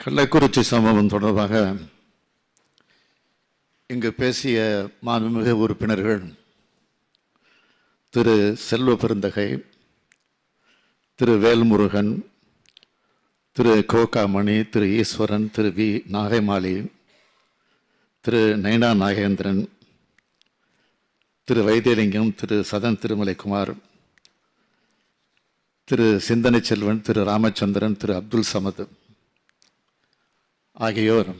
கள்ளக்குறிச்சி சம்பவம் தொடர்பாக இங்கு பேசிய மாண்புமிகு உறுப்பினர்கள் திரு செல்வ பெருந்தகை திரு வேல்முருகன் திரு கோகாமணி திரு ஈஸ்வரன் திரு வி நாகைமாலி திரு நயனா நாகேந்திரன் திரு வைத்தியலிங்கம் திரு சதன் திருமலைக்குமார் திரு சிந்தனை செல்வன் திரு ராமச்சந்திரன் திரு அப்துல் சமது. ஆகியோர்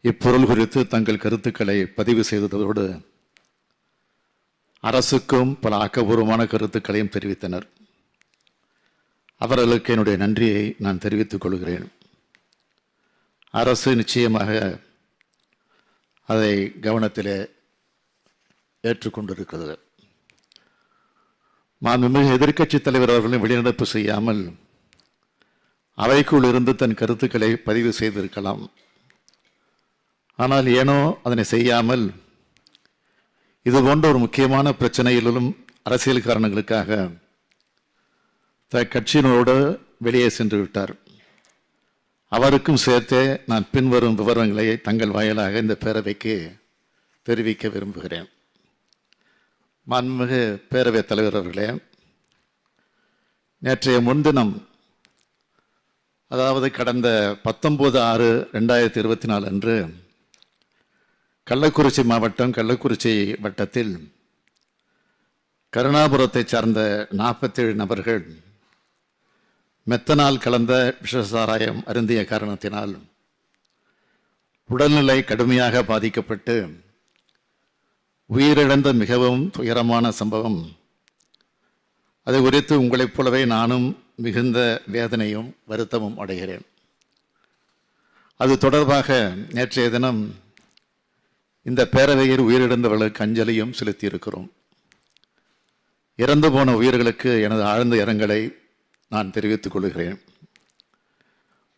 இப்பொருள் குறித்து தங்கள் கருத்துக்களை பதிவு செய்ததோடு அரசுக்கும் பல ஆக்கபூர்வமான கருத்துக்களையும் தெரிவித்தனர். அவர்களுக்கு என்னுடைய நன்றியை நான் தெரிவித்துக் கொள்கிறேன். அரசு நிச்சயமாக அதை கவனத்திலே ஏற்றுக்கொண்டிருக்கிறது மாண்புமிகு எதிர்க்கட்சி தலைவர் அவர்களும் வெளிநடப்பு செய்யாமல் அவைக்குள் இருந்து தன் கருத்துக்களை பதிவு செய்திருக்கலாம். ஆனால் ஏனோ அதனை செய்யாமல் இது போன்ற ஒரு முக்கியமான பிரச்சனையிலும் அரசியல் காரணங்களுக்காக த வெளியே சென்று விட்டார். அவருக்கும் சேர்த்தே நான் பின்வரும் விவரங்களை தங்கள் வாயிலாக இந்த பேரவைக்கு தெரிவிக்க விரும்புகிறேன். மாண்புமிகு பேரவைத் தலைவர் அவர்களே நேற்றைய முன்தினம் அதாவது கடந்த பத்தொம்போது ஆறு ரெண்டாயிரத்தி இருபத்தி நாலு அன்று கள்ளக்குறிச்சி மாவட்டம் கள்ளக்குறிச்சி வட்டத்தில் கருணாபுரத்தை சார்ந்த நாற்பத்தேழு நபர்கள் மெத்தனால் கலந்த விஷசாராயம் அருந்திய காரணத்தினால் உடல்நிலை கடுமையாக பாதிக்கப்பட்டு உயிரிழந்த மிகவும் துயரமான சம்பவம். அது குறித்து உங்களைப் போலவே நானும் மிகுந்த வேதனையும் வருத்தமும் அடைகிறேன். அது தொடர்பாக நேற்றைய தினம் இந்த பேரவையில் உயிரிழந்தவர்களுக்கு அஞ்சலியும் செலுத்தியிருக்கிறோம். இறந்து போன உயிர்களுக்கு எனது ஆழ்ந்த இரங்கலை நான் தெரிவித்துக் கொள்கிறேன்.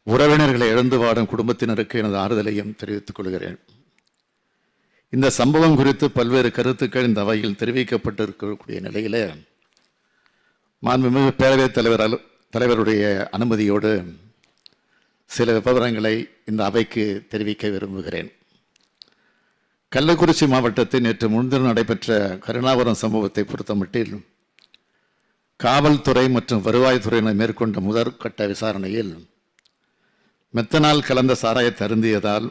உறவினர்களை இழந்து வாடும் குடும்பத்தினருக்கு எனது ஆறுதலையும் தெரிவித்துக் கொள்கிறேன். இந்த சம்பவம் குறித்து பல்வேறு கருத்துக்கள் இந்த அவையில் தெரிவிக்கப்பட்டிருக்கக்கூடிய நிலையில் மாண்புமிகு பேரவைத் தலைவர் அலு- தலைவருடைய அனுமதியோடு சில விவரங்களை இந்த அவைக்கு தெரிவிக்க விரும்புகிறேன். கள்ளக்குறிச்சி மாவட்டத்தில் நேற்று முன்தினம் நடைபெற்ற கருணாபுரம் சம்பவத்தை பொறுத்தமட்டில் காவல்துறை மற்றும் வருவாய்த்துறையினர் மேற்கொண்ட முதற்கட்ட விசாரணையில் மெத்தனால் கலந்த சாராயத்தை அருந்தியதால்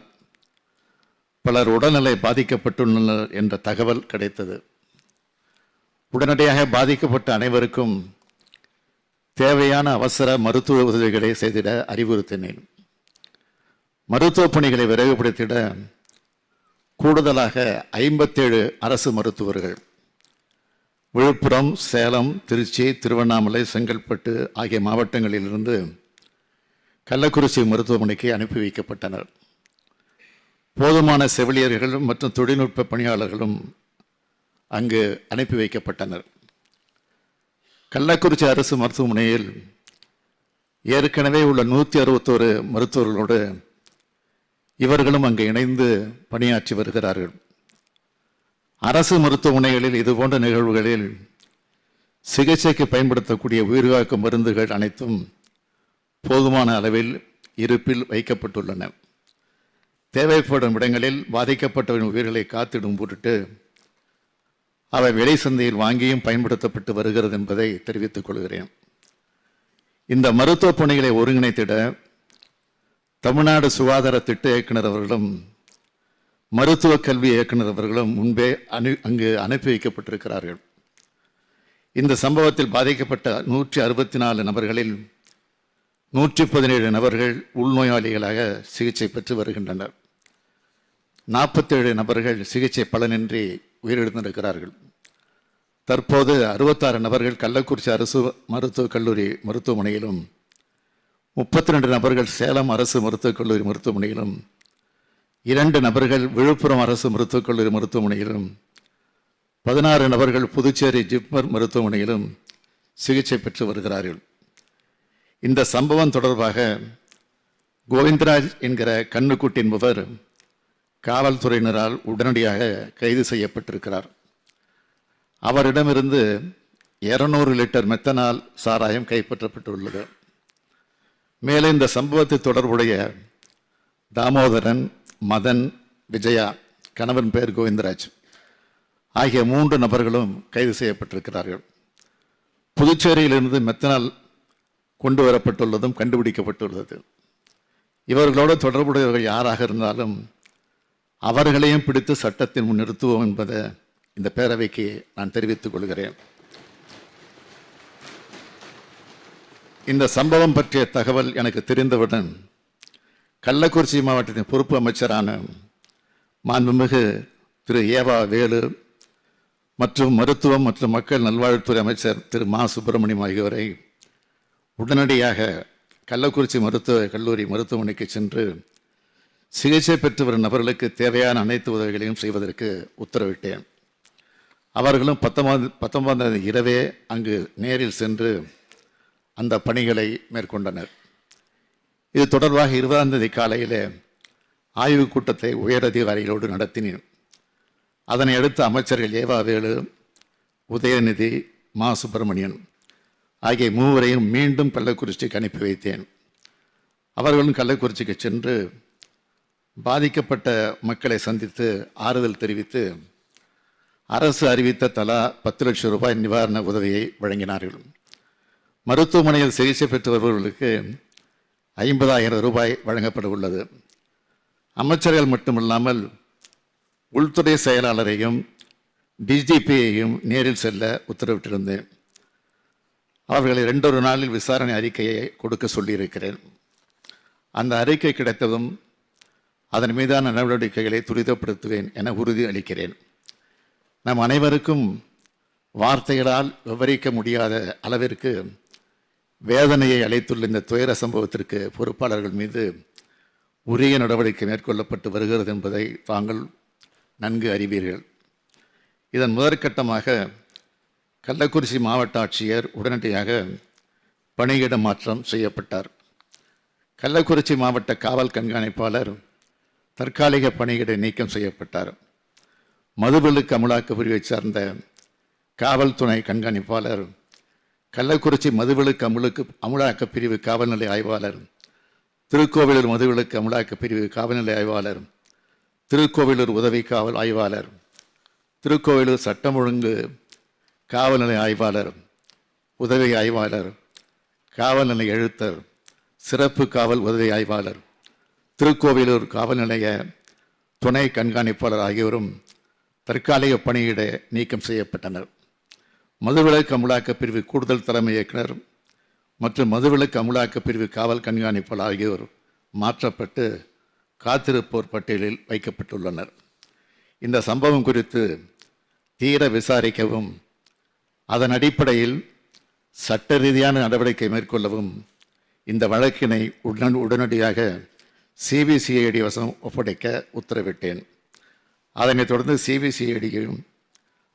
பலர் உடல்நிலை பாதிக்கப்பட்டுள்ளனர் என்ற தகவல் கிடைத்தது. உடனடியாக பாதிக்கப்பட்ட அனைவருக்கும் தேவையான அவசர மருத்துவ உதவிகளை செய்திட அறிவுறுத்தினேன். மருத்துவ பணிகளை விரைவுபடுத்திட கூடுதலாக ஐம்பத்தேழு அரசு மருத்துவர்கள் விழுப்புரம் சேலம் திருச்சி திருவண்ணாமலை செங்கல்பட்டு ஆகிய மாவட்டங்களிலிருந்து கள்ளக்குறிச்சி மருத்துவமனைக்கு அனுப்பி வைக்கப்பட்டனர். போதுமான செவிலியர்கள் மற்றும் தொழில்நுட்ப பணியாளர்களும் அங்கு அனுப்பி வைக்கப்பட்டனர். கள்ளக்குறிச்சி அரசு மருத்துவமனையில் ஏற்கனவே உள்ள நூற்றி அறுபத்தோரு மருத்துவர்களோடு இவர்களும் அங்கு இணைந்து பணியாற்றி வருகிறார்கள். அரசு மருத்துவமனைகளில் இதுபோன்ற நிகழ்வுகளில் சிகிச்சைக்கு பயன்படுத்தக்கூடிய உயிர்காக்கும் மருந்துகள் அனைத்தும் போதுமான அளவில் இருப்பில் வைக்கப்பட்டுள்ளன. தேவைப்படும் இடங்களில் பாதிக்கப்பட்டவரின் உயிர்களை காத்திடும் பொருட்டு அவை விலை சந்தையில் வாங்கியும் பயன்படுத்தப்பட்டு வருகிறது என்பதை தெரிவித்துக் கொள்கிறேன். இந்த மருத்துவ பணிகளை ஒருங்கிணைத்திட தமிழ்நாடு சுகாதார திட்ட இயக்குனர் அவர்களும் மருத்துவ கல்வி இயக்குனர் அவர்களும் முன்பே அனு அங்கு அனுப்பி வைக்கப்பட்டிருக்கிறார்கள். இந்த சம்பவத்தில் பாதிக்கப்பட்ட நூற்றி அறுபத்தி நாலு நபர்களில் நூற்றி பதினேழு நபர்கள் உள்நோயாளிகளாக சிகிச்சை பெற்று வருகின்றனர். நாற்பத்தேழு நபர்கள் சிகிச்சை பலனின்றி உயிரிழந்திருக்கிறார்கள். தற்போது அறுபத்தாறு நபர்கள் கள்ளக்குறிச்சி அரசு மருத்துவக் கல்லூரி மருத்துவமனையிலும் முப்பத்தி ரெண்டு நபர்கள் சேலம் அரசு மருத்துவக் கல்லூரி மருத்துவமனையிலும் இரண்டு நபர்கள் விழுப்புரம் அரசு மருத்துவக் கல்லூரி மருத்துவமனையிலும் பதினாறு நபர்கள் புதுச்சேரி ஜிப்மர் மருத்துவமனையிலும் சிகிச்சை பெற்று வருகிறார்கள். இந்த சம்பவம் தொடர்பாக கோவிந்தராஜ் என்கிற கண்ணுக்குட்டி என்பவர் காவல்துறையினரால் உடனடியாக கைது செய்யப்பட்டிருக்கிறார். அவரிடமிருந்து இருநூறு லிட்டர் மெத்தனால் சாராயம் கைப்பற்றப்பட்டுள்ளது. மேலும் இந்த சம்பவத்தை தொடர்புடைய தாமோதரன் மதன் விஜயா கணவன் பெயர் கோவிந்தராஜ் ஆகிய மூன்று நபர்களும் கைது செய்யப்பட்டிருக்கிறார்கள். புதுச்சேரியிலிருந்து மெத்தனால் கொண்டு வரப்பட்டுள்ளதும் கண்டுபிடிக்கப்பட்டுள்ளது. இவர்களோடு தொடர்புடையவர்கள் யாராக இருந்தாலும் அவர்களையும் பிடித்து சட்டத்தின் முன் நிறுத்துவோம் என்பதை இந்த பேரவைக்கு நான் தெரிவித்துக் கொள்கிறேன். இந்த சம்பவம் பற்றிய தகவல் எனக்கு தெரிந்தவுடன் கள்ளக்குறிச்சி மாவட்டத்தின் பொறுப்பு அமைச்சரான மாண்புமிகு திரு. ஏவா வேலு மற்றும் மருத்துவம் மற்றும் மக்கள் நல்வாழ்வுத்துறை அமைச்சர் திரு. மா. சுப்பிரமணியம் ஆகியோரை உடனடியாக கள்ளக்குறிச்சி மருத்துவ கல்லூரி மருத்துவமனைக்கு சென்று சிகிச்சை பெற்று வரும் நபர்களுக்கு தேவையான அனைத்து உதவிகளையும் செய்வதற்கு உத்தரவிட்டேன். அவர்களும் பத்தொன்பது பத்தொன்பதாம் தேதி இரவே அங்கு நேரில் சென்று அந்த பணிகளை மேற்கொண்டனர். இது தொடர்பாக இருபதாம் தேதி காலையில் ஆய்வுக் கூட்டத்தை உயரதிகாரிகளோடு நடத்தினேன். அதனை அடுத்து அமைச்சர்கள் ஏவாவேலு உதயநிதி மா. சுப்பிரமணியன் ஆகிய மூவரையும் மீண்டும் கள்ளக்குறிச்சிக்கு அனுப்பி வைத்தேன். அவர்களும் கள்ளக்குறிச்சிக்கு சென்று பாதிக்கப்பட்ட மக்களை சந்தித்து ஆறுதல் தெரிவித்து அரசு அறிவித்த தலா பத்து லட்சம் ரூபாய் நிவாரண உதவியை வழங்கினார்கள். மருத்துவமனையில் சிகிச்சை பெற்று வருபவர்களுக்கு ஐம்பதாயிரம் ரூபாய் வழங்கப்பட உள்ளது. அமைச்சர்கள் மட்டுமல்லாமல் உள்துறை செயலாளரையும் டிஜிபியையும் நேரில் செல்ல உத்தரவிட்டிருந்தேன் அவர்களை ரெண்டொரு நாளில் விசாரணை அறிக்கையை கொடுக்க சொல்லியிருக்கிறேன். அந்த அறிக்கை கிடைத்ததும் அதன் மீதான நடவடிக்கைகளை துரிதப்படுத்துவேன் என உறுதி அளிக்கிறேன். நம் அனைவருக்கும் வார்த்தைகளால் விவரிக்க முடியாத அளவிற்கு வேதனையை அளித்துள்ள இந்த துயர சம்பவத்திற்கு பொறுப்பாளர்கள் மீது உரிய நடவடிக்கை மேற்கொள்ளப்பட்டு வருகிறது என்பதை தாங்கள் நன்கு அறிவீர்கள். இதன் முதற்கட்டமாக கள்ளக்குறிச்சி மாவட்ட ஆட்சியர் உடனடியாக பணியிட மாற்றம் செய்யப்பட்டார். கள்ளக்குறிச்சி மாவட்ட காவல் கண்காணிப்பாளர் தற்காலிக பணியிட நீக்கம் செய்யப்பட்டார். மதுவிலக்கு அமலாக்க பிரிவைச் சார்ந்த காவல்துறை கண்காணிப்பாளர் கள்ளக்குறிச்சி மதுவிலக்கு அமுலுக்கு அமலாக்க பிரிவு காவல்நிலை ஆய்வாளர் திருக்கோவிலூர் மதுவிலக்கு அமலாக்க பிரிவு காவல்நிலை ஆய்வாளர் திருக்கோவிலூர் உதவி காவல் ஆய்வாளர் திருக்கோவிலூர் சட்டம் ஒழுங்கு காவல்நிலை ஆய்வாளர் உதவி ஆய்வாளர் காவல்நிலை எழுத்தர் சிறப்பு காவல் உதவி ஆய்வாளர் திருக்கோவிலூர் காவல் நிலைய துணை கண்காணிப்பாளர் ஆகியோரும் தற்காலிக பணியிட நீக்கம் செய்யப்பட்டனர். மதுவிலக்கு அமலாக்க பிரிவு கூடுதல் தலைமை இயக்குனர் மற்றும் மதுவிலக்கு அமலாக்க பிரிவு காவல் கண்காணிப்பாளர் ஆகியோர் மாற்றப்பட்டு காத்திருப்போர் பட்டியலில் வைக்கப்பட்டுள்ளனர். இந்த சம்பவம் குறித்து தீர விசாரிக்கவும் அதன் அடிப்படையில் சட்ட ரீதியான நடவடிக்கை மேற்கொள்ளவும் இந்த வழக்கினை உடன் உடனடியாக சிபிசிஐடி வசம் ஒப்படைக்க உத்தரவிட்டேன். அதனைத் தொடர்ந்து சிபிசிஐடியும்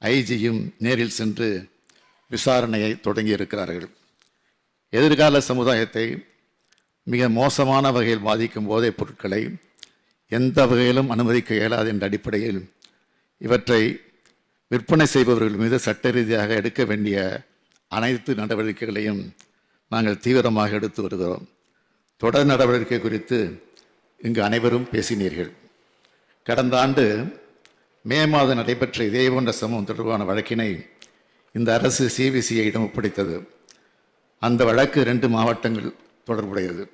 ஐஜியும் நேரில் சென்று விசாரணையை தொடங்கியிருக்கிறார்கள் எதிர்கால சமுதாயத்தை மிக மோசமான வகையில் பாதிக்கும் போதைப் பொருட்களை எந்த வகையிலும் அனுமதிக்க இயலாது என்ற அடிப்படையில் இவற்றை விற்பனை செய்பவர்கள் மீது சட்ட ரீதியாக எடுக்க வேண்டிய அனைத்து நடவடிக்கைகளையும் நாங்கள் தீவிரமாக எடுத்து வருகிறோம். தொடர் நடவடிக்கை குறித்து இங்கு அனைவரும் பேசினீர்கள். கடந்த ஆண்டு மே மாதம் நடைபெற்ற இதே போன்ற சமூகம் தொடர்பான வழக்கினை இந்த அரசு சிபிசிஐயிடம் ஒப்படைத்தது. அந்த வழக்கு ரெண்டு மாவட்டங்கள் தொடர்புடையது.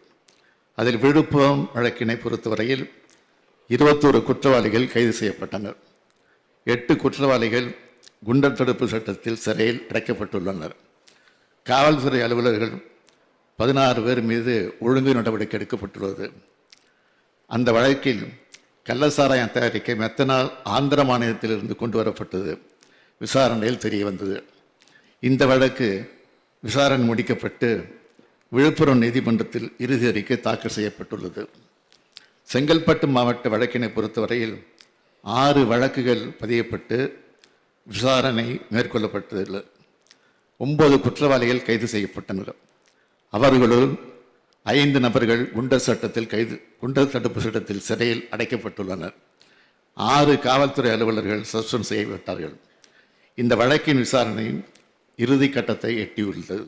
அதில் விழுப்புரம் வழக்கினை பொறுத்தவரையில் இருபத்தோரு குற்றவாளிகள் கைது செய்யப்பட்டனர். எட்டு குற்றவாளிகள் குண்டர் தடுப்பு சட்டத்தில் சிறையில் அடைக்கப்பட்டுள்ளனர். காவல்துறை அலுவலர்கள் பதினாறு பேர் மீது ஒழுங்கு நடவடிக்கை எடுக்கப்பட்டுள்ளது. அந்த வழக்கில் கள்ளசாராயம் தயாரிக்க மெத்தனால் ஆந்திர மாநிலத்திலிருந்து கொண்டு வரப்பட்டது விசாரணையில் தெரிய வந்தது இந்த வழக்கு விசாரணை முடிக்கப்பட்டு விழுப்புரம் நீதிமன்றத்தில் இறுதி அறிக்கை தாக்கல் செய்யப்பட்டுள்ளது. செங்கல்பட்டு மாவட்ட வழக்கினை பொறுத்தவரையில் ஆறு வழக்குகள் பதியப்பட்டு விசாரணை மேற்கொள்ளப்பட்டதில்லை. ஒன்பது குற்றவாளிகள் கைது செய்யப்பட்டனர். அவர்களுள் ஐந்து நபர்கள் குண்டர் சட்டத்தில் கைது குண்டர் தடுப்பு சட்டத்தில் சிறையில் அடைக்கப்பட்டுள்ளனர். ஆறு காவல்துறை அலுவலர்கள் சஸ்பெண்ட் செய்யப்பட்டார்கள். இந்த வழக்கின் விசாரணையின் இறுதி கட்டத்தை எட்டியுள்ளது.